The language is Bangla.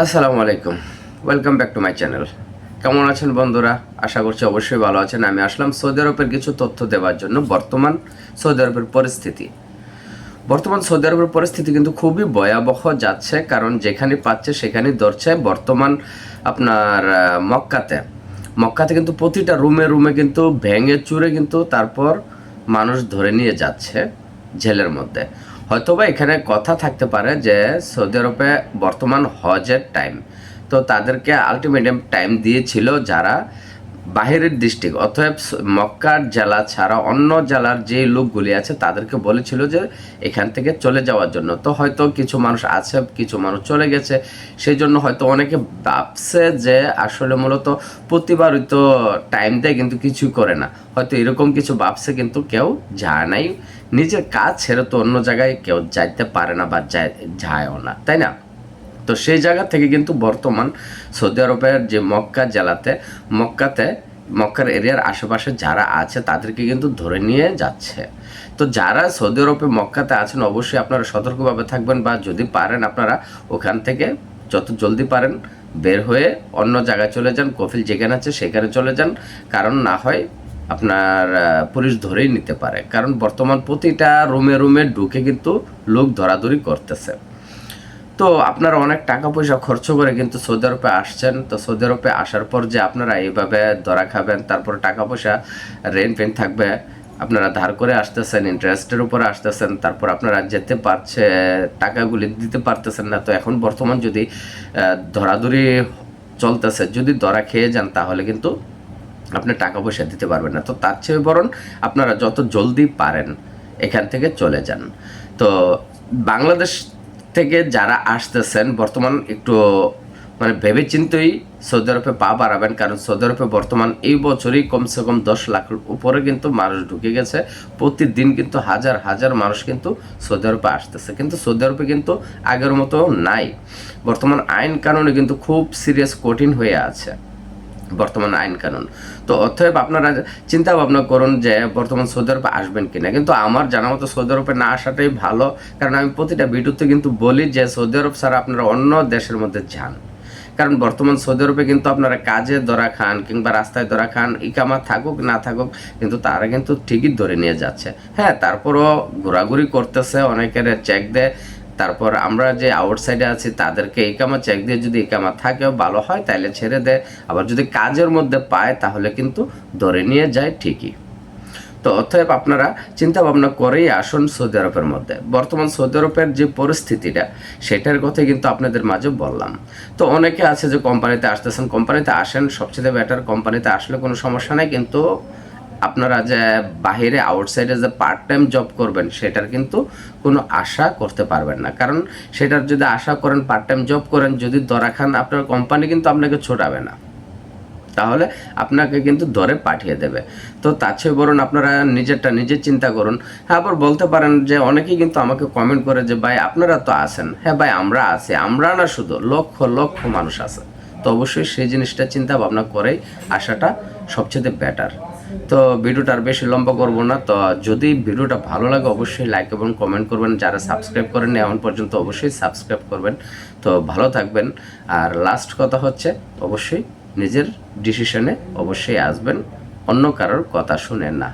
আসসালামু আলাইকুম। Welcome back to my channel কেমন আছেন বন্ধুরা? আশা করছি অবশ্যই ভালো আছেন। আমি আসলাম সৌদি আরবের কিছু তথ্য দেওয়ার জন্য বর্তমান সৌদি আরবের পরিস্থিতি। বর্তমান সৌদি আরবের পরিস্থিতি কিন্তু খুবই ভয়াবহ যাচ্ছে, কারণ যেখানে পাচ্ছে সেখানে ধরছে বর্তমান আপনার মক্কাতে। মক্কাতে কিন্তু প্রতিটা রুমে রুমে কিন্তু ভেঙে চুরে কিন্তু তারপর মানুষ ধরে নিয়ে যাচ্ছে জেলের মধ্যে। হয়তোবা এখানে কথা থাকতে পারে যে সৌদি আরবে বর্তমান হজের টাইম তো তাদেরকে আলটিমেটাম টাইম দিয়েছিল যারা বাহিরের ডিস্ট্রিক্ট অতএব মক্কার জেলা ছাড়া অন্য জেলার যে লোকগুলি আছে তাদেরকে বলেছিল যে এখান থেকে চলে যাওয়ার জন্য। তো হয়তো কিছু মানুষ আছে, কিছু মানুষ চলে গেছে, সেই জন্য হয়তো অনেকে ভাবছে যে আসলে মূলত প্রতিবারই তো টাইম দেয় কিন্তু কিছুই করে না। হয়তো এরকম কিছু ভাবছে কিন্তু কেউ যায় নাই। নিজের কাজ ছেড়ে তো অন্য জায়গায় কেউ যাইতে পারে না বা যায়, যায়ও না, তাই না? তো সেই জায়গা থেকে কিন্তু বর্তমান সৌদি আরবের যে মক্কা জেলাতে, মক্কাতে, মক্কার এরিয়ার আশেপাশে যারা আছে তাদেরকে কিন্তু ধরে নিয়ে যাচ্ছে। তো যারা সৌদি আরবে মক্কাতে আছেন অবশ্যই আপনারা সতর্কভাবে থাকবেন বা যদি পারেন আপনারা ওখান থেকে যত জলদি পারেন বের হয়ে অন্য জায়গায় চলে যান, কফিল যেখানে আছে সেখানে চলে যান। কারণ না হয় আপনার পুলিশ ধরেই নিতে পারে। কারণ বর্তমান প্রতিটা রুমে রুমে ঢুকে কিন্তু লোক ধরাধরি করতেছে। তো আপনারা অনেক টাকা পয়সা খরচ করে কিন্তু সৌদি আরবে আসছেন। তো সৌদি আরবে আসার পর যে আপনারা এইভাবে ধরা খাবেন, তারপর টাকা পয়সা রেন্ট ফেন্ট থাকবে, আপনারা ধার করে আসতেছেন ইন্টারেস্টের উপরে আসতেছেন, তারপর আপনারা যেতে পারছে, টাকাগুলি দিতে পারতেছেন না। তো এখন বর্তমান যদি ধরাধরি চলতেছে, যদি ধরা খেয়ে যান তাহলে কিন্তু আপনি টাকা পয়সা দিতে পারবেন না। তো তার চেয়ে বরং আপনারা যত জলদি পারেন, এখান থেকে চলে যান। তো বাংলাদেশ থেকে যারা আসতেছেন, বর্তমান একটু মানে ভেবে চিন্তেই সৌদি আরবে পা বাড়াবেন। কারণ সৌদি আরবে বর্তমান এই বছরই কমসে কম দশ লাখের উপরে কিন্তু মানুষ ঢুকে গেছে। প্রতিদিন কিন্তু হাজার হাজার মানুষ কিন্তু সৌদি আরবে আসতেছে। কিন্তু সৌদি আরবে কিন্তু আগের মতো নাই। বর্তমান আইন কানুনে কিন্তু খুব সিরিয়াস কঠিন হয়ে আছে। বর্তমান আইন কানুন। তো অতএব আপনারা চিন্তা ভাবনা করুন যে বর্তমান সৌদি আরবে আসবেন কিনা। কিন্তু আমার জানা মতো সৌদি আরবে না আসাটাই ভালো, কারণ আমি প্রতিটা ভিডিওতে কিন্তু বলি যে সৌদি আরব ছাড়া আপনারা অন্য দেশের মধ্যে যান। কারণ বর্তমান সৌদি আরবে কিন্তু আপনারা কাজে ধরা খান কিংবা রাস্তায় ধরা খান, ইকামা থাকুক, না থাকুক, কিন্তু তারা কিন্তু ঠিকই ধরে নিয়ে যাচ্ছে। হ্যাঁ তারপরও ঘোরাঘুরি করতেছে, অনেকের চেক দেয় তারপর আমরা যে আউটসাইডে আছি, তাদেরকে ইকামা চেক দিয়ে যদি ইকামা থাকেও ভালো হয়, তাহলে ছেড়ে দেয় আবার যদি কাজের মধ্যে পায়, তাহলে কিন্তু ধরে নিয়ে যায় ঠিকই। তো অতএব আপনারা চিন্তা ভাবনা করেই আসুন সৌদি আরবের মধ্যে। বর্তমান সৌদি আরবের যে পরিস্থিতিটা, সেটার কথা কিন্তু আপনাদের মাঝে বললাম। তো অনেকে আছে যে কোম্পানিতে আসতেছেন কোম্পানিতে আসেন, সবচেয়ে বেটার কোম্পানিতে আসলে কোনো সমস্যা নাই, কিন্তু আপনারা যে বাহিরে আউটসাইডে যে পার্ট টাইম জব করবেন, সেটার কিন্তু কোনো আশা করতে পারবেন না। কারণ সেটার যদি আশা করেন পার্ট টাইম জব করেন, যদি দরা খান, আপনার কোম্পানি কিন্তু আপনাকে ছোটাবে না। তাহলে আপনাকে কিন্তু ধরে পাঠিয়ে দেবে। তো তার চেয়ে বরং আপনারা নিজেরটা নিজে চিন্তা করুন। হ্যাঁ আবার বলতে পারেন যে অনেকেই কিন্তু আমাকে কমেন্ট করে যে, ভাই, আপনারা তো আছেন। হ্যাঁ ভাই, আমরা আছি। আমরা না শুধু, লক্ষ লক্ষ মানুষ আছে। তো অবশ্যই সেই জিনিসটা চিন্তা ভাবনা করেই আসাটা সবচেয়ে বেটার তো ভিডিওটা আর বেশি লম্বা করব না, তো যদি ভিডিওটা ভালো লাগে অবশ্যই লাইক এবং কমেন্ট করবেন। যারা সাবস্ক্রাইব করেন এমন পর্যন্ত অবশ্যই সাবস্ক্রাইব করবেন। তো ভালো থাকবেন। আর লাস্ট কথা হচ্ছে, অবশ্যই নিজের ডিসিশনে অবশ্যই আসবেন। অন্য কারোর কথা শুনেন না।